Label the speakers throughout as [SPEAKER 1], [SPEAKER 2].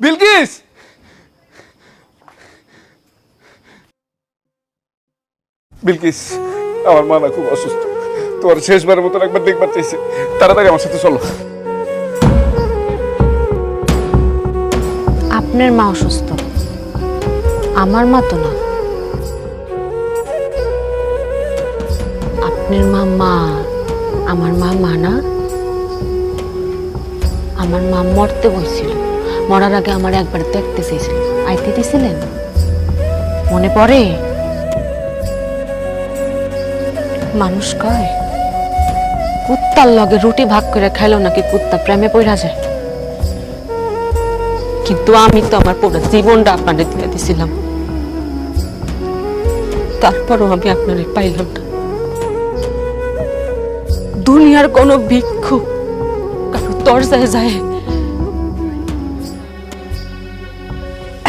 [SPEAKER 1] বিলকিস! বিলকিস, আমার মা না খুব অসুস্থ। তোমার শেষবারের মতন একবার দেখবার চাইছে তাড়াতাড়ি আমার সাথে চলো।
[SPEAKER 2] আপনার মা অসুস্থ। আমার মা তো না। আপনার মা মা, আমার মা মানা আমার মা মরতে বলছিল। মরার আগে আমার একবার দেখতে চেয়েছিল আইতে দিছিলেন মনে পড়ে? মানুষ কয়, কুত্তার লগে রুটি ভাগ করে খাইলো নাকি কুত্তা প্রেমে পড়া যায়। কিন্তু আমি তো আমার পুরো জীবনটা আপনাদের দিয়ে দিছিলাম। তারপরও আমি আপনারে পাইলাম না। দুনিয়ার কোনো ভিক্ষু কারও দরজায় যায়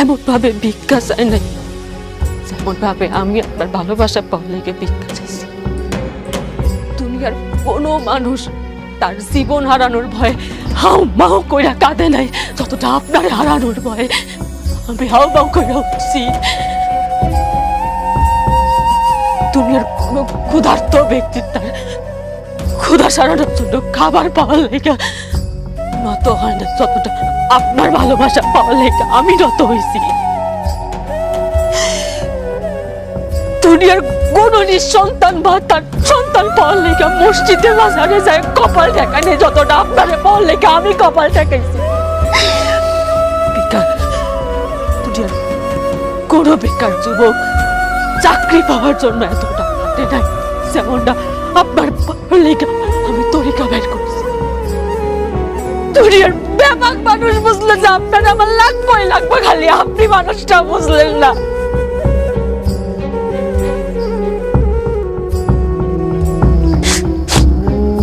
[SPEAKER 2] এমন ভাবে ভিক্ষা চায় নাই। যেমন ভাবে আমি আপনার ভালোবাসা পাওয়া লেগে ভিক্ষা চাইছি দুনিয়ার কোনো মানুষ তার জীবন হারানোর ভয়ে হাও মাও কইরা কাঁদে নাই, যতটা আপনার হারানোর ভয়ে। আমি হাও মাও কইরা উঠছি। দুনিয়ার কোনো ক্ষুধার্ত ব্যক্তি তার ক্ষুধা সারানোর জন্য খাবার পাওয়ার লেগে নত হয় না আপনার ভালোবাসা পাওয়ার লেগে আমি হয়েছি। দুনিয়ার কোন নিঃসন্তান বা তার সন্তান পাওয়ার লেগে মসজিদে বাজারে যায়, কপাল যতটা পাওয়ার লেগে, আমি কপাল বেকার কোন বেকার যুবক চাকরি পাওয়ার জন্য এতটা নাই, যেমনটা দুনিয়ার ব্যাপক মানুষ বুঝলো যে আপনার আমার লাগবই লাগবে খালি আপনি মানুষটা বুঝলেন না।